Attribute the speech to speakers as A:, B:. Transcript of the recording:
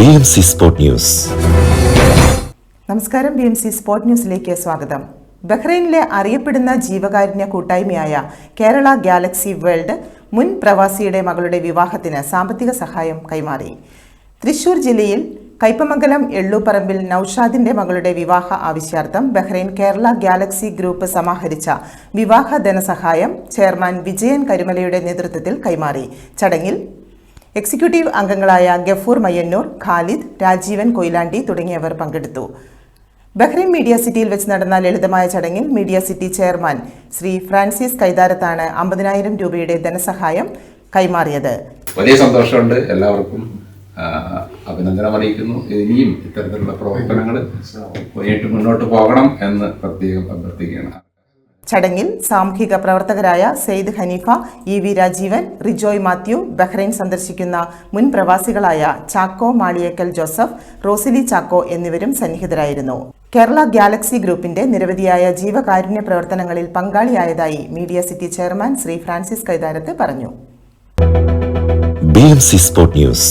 A: B news.
B: നമസ്കാരം B M C ന്യൂസിലേക്ക് സ്വാഗതം. ബഹ്റൈനിലെ അറിയപ്പെടുന്ന ജീവകാരുണ്യ കൂട്ടായ്മയായ കേരള ഗാലക്സി വേൾഡ് മുൻ പ്രവാസിയുടെ മകളുടെ വിവാഹത്തിന് സാമ്പത്തിക സഹായം കൈമാറി. തൃശൂർ ജില്ലയിൽ കൈപ്പമംഗലം എള്ളൂപ്പറമ്പിൽ നൌഷാദിന്റെ മകളുടെ വിവാഹ ആവശ്യാർത്ഥം ബഹ്റൈൻ കേരള ഗാലക്സി ഗ്രൂപ്പ് സമാഹരിച്ച വിവാഹ ധനസഹായം ചെയർമാൻ വിജയൻ കരുമലയുടെ നേതൃത്വത്തിൽ കൈമാറി. ചടങ്ങിൽ എക്സിക്യൂട്ടീവ് അംഗങ്ങളായ ഗഫൂർ മയ്യന്നൂർ ഖാലിദ് രാജീവൻ കൊയിലാണ്ടി തുടങ്ങിയവർ പങ്കെടുത്തു. ബഹ്റൈൻ മീഡിയ സിറ്റിയിൽ വെച്ച് നടന്ന ലളിതമായ ചടങ്ങിൽ media city chairman Shri Francis കൈതാരത്താണ് അമ്പതിനായിരം രൂപയുടെ ധനസഹായം കൈമാറിയത്.
C: വലിയ സന്തോഷമുണ്ട്. എല്ലാവർക്കും അഭിനന്ദനം അറിയിക്കുന്നു. ഇനിയും ഇത്തരത്തിലുള്ള പ്രവർത്തനങ്ങൾ മുന്നോട്ട് പോകണം എന്ന് പ്രത്യേകം അഭ്യർത്ഥിക്കുകയാണ്.
B: ചടങ്ങിൽ സാമൂഹിക പ്രവർത്തകരായ Syed Haneefa E V Rajeevan Rijoy Mathew Bahrain സന്ദർശിക്കുന്ന മുൻ പ്രവാസികളായ ചാക്കോ മാളിയേക്കൽ ജോസഫ് റോസിലി ചാക്കോ എന്നിവരും സന്നിഹിതരായിരുന്നു. കേരള ഗാലക്സി ഗ്രൂപ്പിന്റെ നിരവധിയായ ജീവകാരുണ്യ പ്രവർത്തനങ്ങളിൽ പങ്കാളിയായതായി media city chairman Shri Francis Kaitharath പറഞ്ഞു.
A: B M C news